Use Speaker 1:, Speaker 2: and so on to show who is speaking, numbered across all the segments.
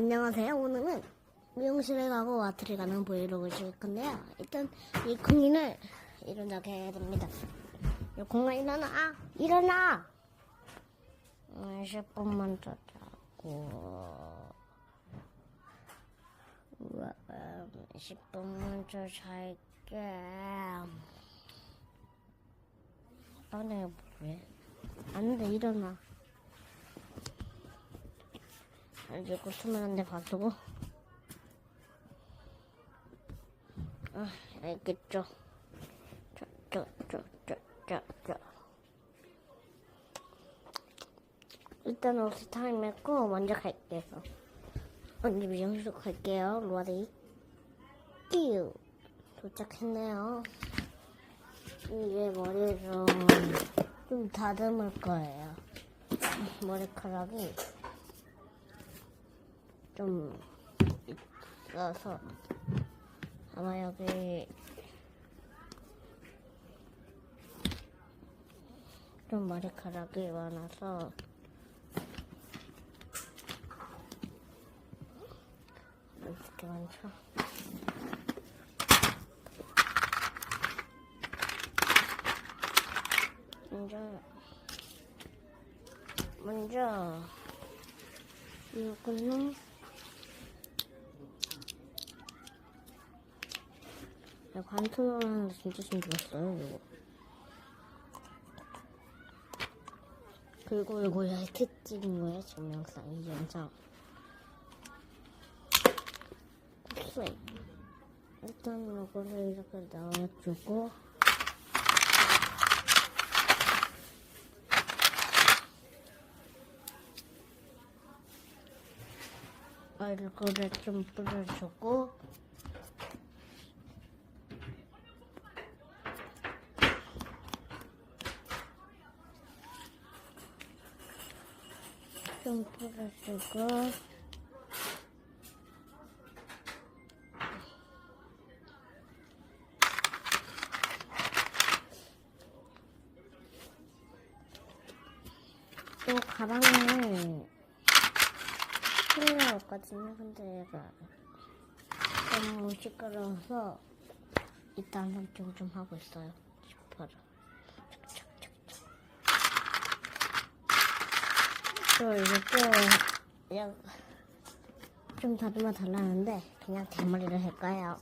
Speaker 1: 안녕하세요. 오늘은 미용실에 가고 와트를 가는 브이로그를 찍을 건데요. 일단 이 콩이를 일어나게 해야 됩니다. 이 콩아 일어나! 아, 일어나! 음, 10분만 더 자고 우와, 음, 10분만 더 잘게 아, 내가 뭐래? 안 돼, 일어나. 이제 고추만한데 봐두고 아 알겠죠? 저저저저저저. 일단 옷을 타임 했고 먼저 갈게요. 언니 미용실 갈게요. 로아리. 끼우. 도착했네요. 이제 머리를 좀, 좀 다듬을 거예요. 머리카락이 좀 있어서 아마 여기 좀 머리카락이 많아서 이렇게 많죠. 먼저 먼저 이거는 야, 관통을 하는데 진짜 힘들었어요, 이거. 그리고 이거 얇게 찍은 거예요, 지금 영상, 이 영상. 곱슬. 일단 이거를 이렇게 넣어주고, 얼굴에 좀 뿌려주고, 좀 뿌려주고 또 가방을 챙겨왔거든요. 근데 얘가 너무 시끄러워서 일단 설정 좀 하고 있어요. 또 이게 또 그냥 좀 다듬어 달라는데 그냥 대머리를 할까요?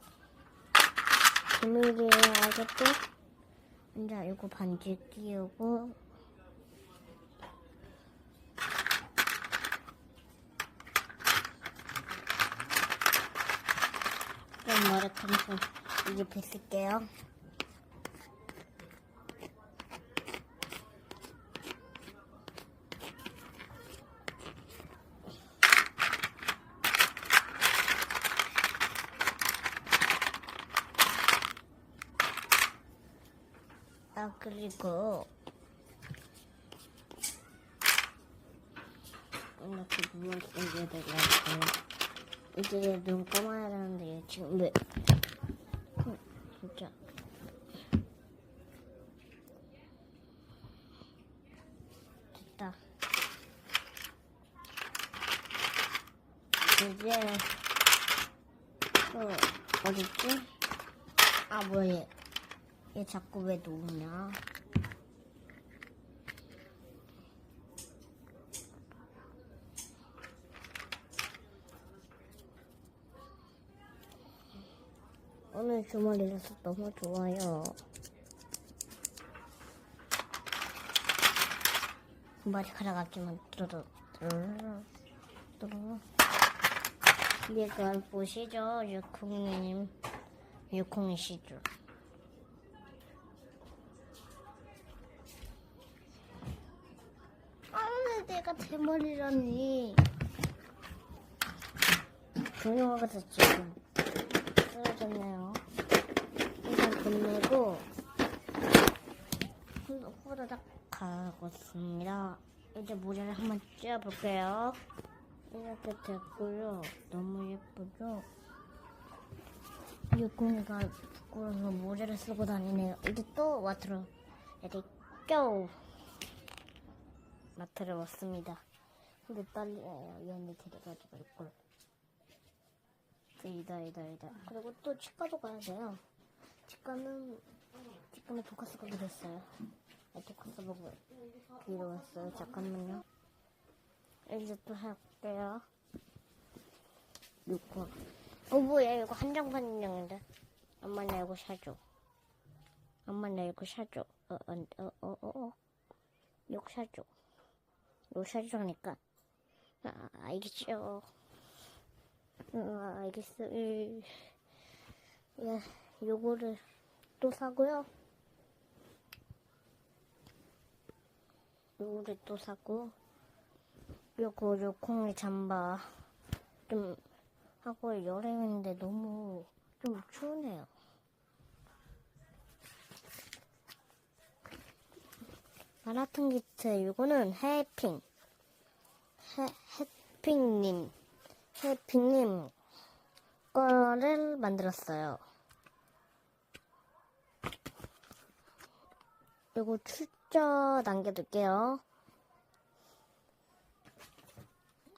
Speaker 1: 비밀이에요 알겠죠? 이제 이거 반지 끼우고 머리 감고 이게 빗을게요 아 그리고 이렇게 땡겨야 되고 이제 눈 감아야 되는데 지금 왜 음, 진짜 됐다 이제 또 어딨지? 아 뭐야 얘. 얘 자꾸 왜 녹냐? 오늘 주말이라서 너무 좋아요. 머리카락 뚜루루 뚜루루 뚜루루 이걸 보시죠 유콩님 유콩이시죠 대머리라니. 동영화가 지금 쓰러졌네요. 일단 돈 내고, 후- 후다닥 가겠습니다. 이제 모자를 한번 찧어볼게요. 이렇게 됐고요. 너무 예쁘죠? 육공이가 부끄러워서 모자를 쓰고 다니네요. 이제 또 와트로. 레디 고! 마트를 왔습니다. 근데 빨리 이 언니 데려가지고 이걸 이다, 이다, 이다. 그리고 또 치과도 가야 돼요. 치과는, 치과는 독가스 가게 됐어요. 네, 독가스 보고 뒤로 왔어요. 잠깐만요. 이제 또 할게요. 이거. 어, 뭐야, 이거 한정판 인형인데. 엄마 나 이거 사줘. 엄마 나 이거 사줘. 어, 어, 어, 어, 어, 어. 이거 사줘. 이거 사주라니까. 아, 알겠죠. 아, 알겠어. 이, 예, 요거를 또 사고요. 요거를 또 사고, 요거, 요 콩이 잠바. 좀, 하고 여름인데 너무 좀 추우네요. 마라톤 기트, 요거는 해핑. 해, 해핑님. 해핑님 거를 만들었어요. 요거 출처 남겨둘게요.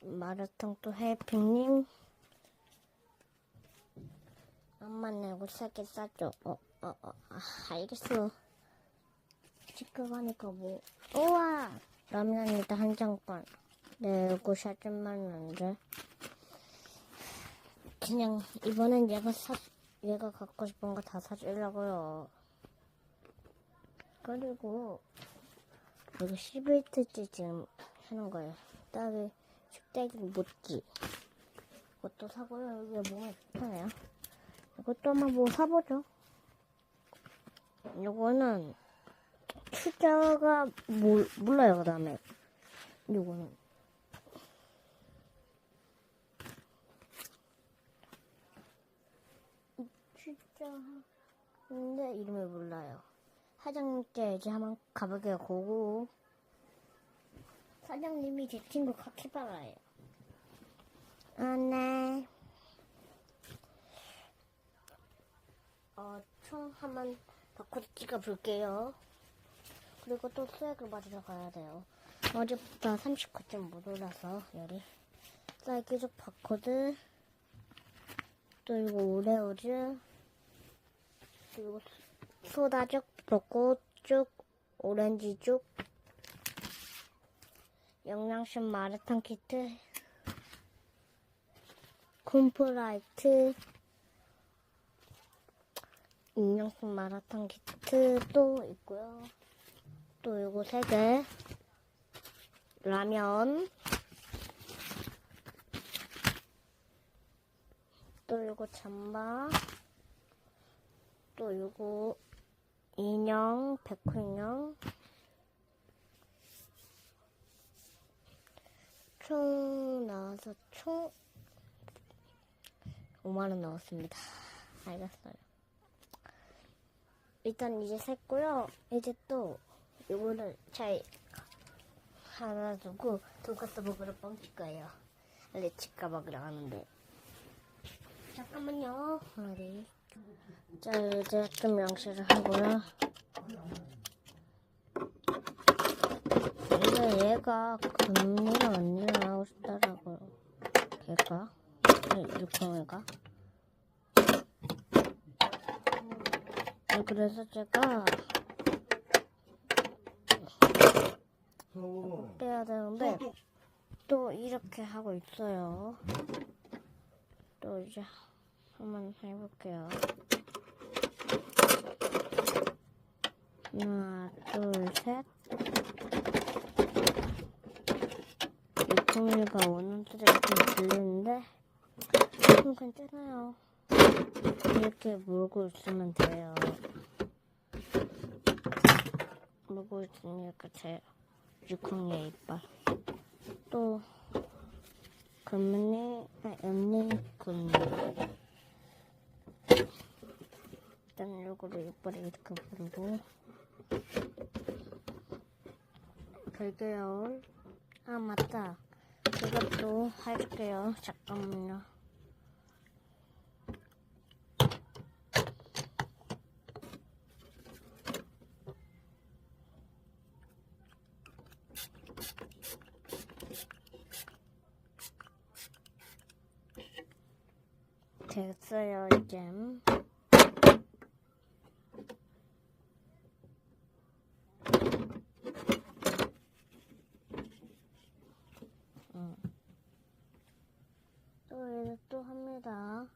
Speaker 1: 마라탕 또 해핑님. 엄마 내고 싸게 싸줘. 어, 어, 어, 아, 알겠어. 지금 하니까 뭐. 우와! 라면이다, 한 장만. 내고 사준만 원데 그냥, 이번엔 얘가 사, 얘가 갖고 싶은 거 다 사주려고요. 그리고, 이거 11트째 지금 하는 거예요. 딸기, 식대기 못지. 이것도 사고요. 이게 몸에 좋다네요. 이것도 한번 뭐 사보죠. 요거는 투자가 몰, 몰라요. 그 다음에 요거는 투자인데 이름을 몰라요. 사장님께 이제 한번 가볼게요. 고고 사장님이 제 친구 카키바라예요. 아, 네. 어, 총 한번 바코드 찍어 볼게요. 그리고 또 수액을 맞으러 가야 돼요. 어제부터 39점 못 올라서 열이. 딸기죽 바코드. 또 이거 오레오즈. 그리고 소다죽, 벚꽃죽, 오렌지죽. 영양식 마라탕 키트. 콤프라이트. 인형식 마라탕 키트도 있고요. 또 요거 세 개. 라면. 또 요거 잠바. 또 요거 인형, 백호 인형. 총 나와서 총 5만원 나왔습니다. 알겠어요. 일단 이제 샜고요. 이제 또 요거를 잘 하나 두고 돈가스 먹으러 뻥칠 거예요. 레치카 먹으러 가는데. 잠깐만요. 어디? 자 이제 좀 양치를 하고요. 근데 얘가 금리가 언니랑 하고 싶더라고요. 걔가? 육성애가? 그래서 제가 빼야 되는데 또 이렇게 하고 있어요. 또 이제 한번 해볼게요. 하나, 둘, 셋. 이통일가 오는 소리가 좀 들리는데 좀 괜찮아요. 이렇게 물고 있으면 돼요. 물고 있으니까 제 육콩의 이빨. 또, 금리, 아, 연리 금리. 일단 요거를 이빨에 이렇게 부르고. 별개열. 아, 맞다. 이것도 할게요. 잠깐만요. 됐어요, 이제. 응. 또, 이제 또 합니다.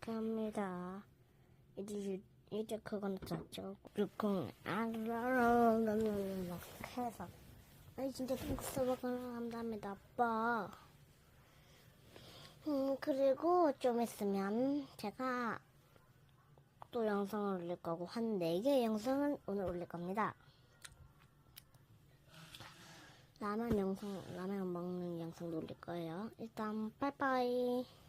Speaker 1: 이렇게 합니다. 이제 이제 그건 짰죠. 그리고 아라라라라라 해서 아니 진짜 똥스버거나 한답니다, 아빠. 음 그리고 좀 있으면 제가 또 영상을 올릴 거고 한 4개 영상은 오늘 올릴 겁니다. 라면 영상, 라면 먹는 영상도 올릴 거예요. 일단 빠이빠이.